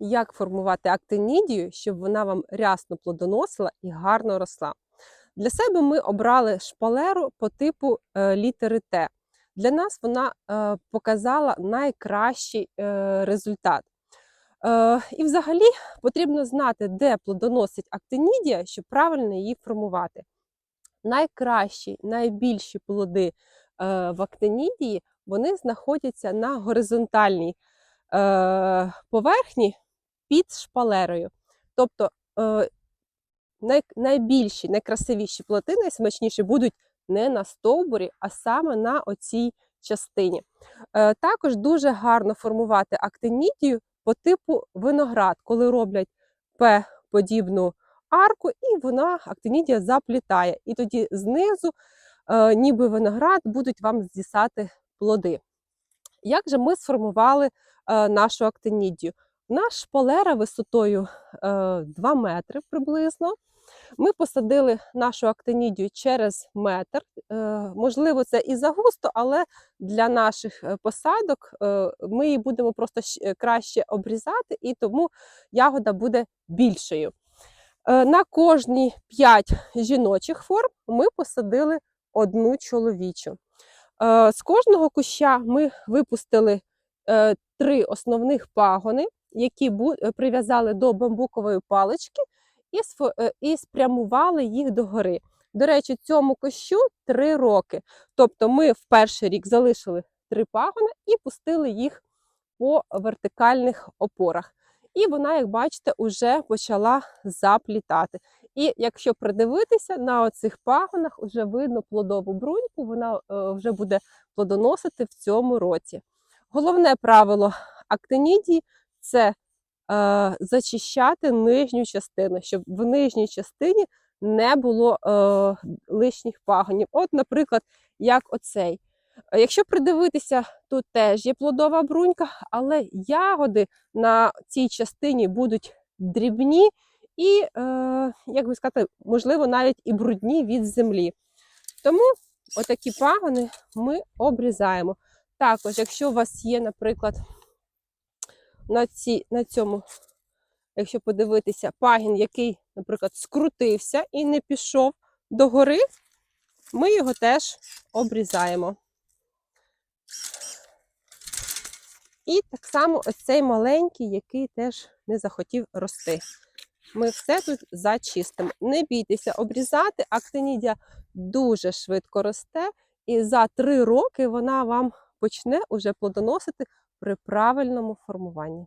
як формувати актинідію, щоб вона вам рясно плодоносила і гарно росла. Для себе ми обрали шпалеру по типу е, літери Т. Для нас вона е, показала найкращий е, результат. І взагалі потрібно знати, де плодоносить актинідія, щоб правильно її формувати. Найкращі, найбільші плоди в актинідії вони знаходяться на горизонтальній поверхні під шпалерою. Тобто е, найбільші, найкрасивіші плоди, найсмачніші будуть не на стовбурі, а саме на оцій частині. Е, також дуже гарно формувати актинідію по типу виноград, коли роблять П-подібну арку, і вона актинідія заплітає. І тоді знизу, е, ніби виноград, будуть вам з'їсати плоди. Як же ми сформували нашу актинідію? Наш шпалера висотою е, 2 метри приблизно. Ми посадили нашу актинідію через метр. Е, можливо, це і загусто, але для наших е, посадок е, ми її будемо просто е, краще обрізати, і тому ягода буде більшою. Е, На кожні 5 жіночих форм ми посадили одну чоловічу. Е, З кожного куща ми випустили е, три основних пагони, які е, прив'язали до бамбукової палички і, е, спрямували їх догори. До речі, цьому кущу три роки. Тобто ми в перший рік залишили три пагони і пустили їх по вертикальних опорах. І вона, як бачите, вже почала заплітати. І якщо придивитися на оцих пагонах, вже видно плодову бруньку, вона е, вже буде плодоносити в цьому році. Головне правило актинідії це е, зачищати нижню частину, щоб в нижній частині не було е, лишніх пагонів. От, наприклад, як оцей. Якщо придивитися, тут теж є плодова брунька, але ягоди на цій частині будуть дрібні і, е, як би сказати, можливо, навіть і брудні від землі. Тому отакі пагони ми обрізаємо. Також, якщо у вас є, наприклад, на, ці, на цьому, якщо подивитися, пагін, який, наприклад, скрутився і не пішов догори, ми його теж обрізаємо. І так само ось цей маленький, який теж не захотів рости. Ми все тут зачистимо. Не бійтеся обрізати, актинідія дуже швидко росте, і за три роки вона вам почне уже плодоносити при правильному формуванні.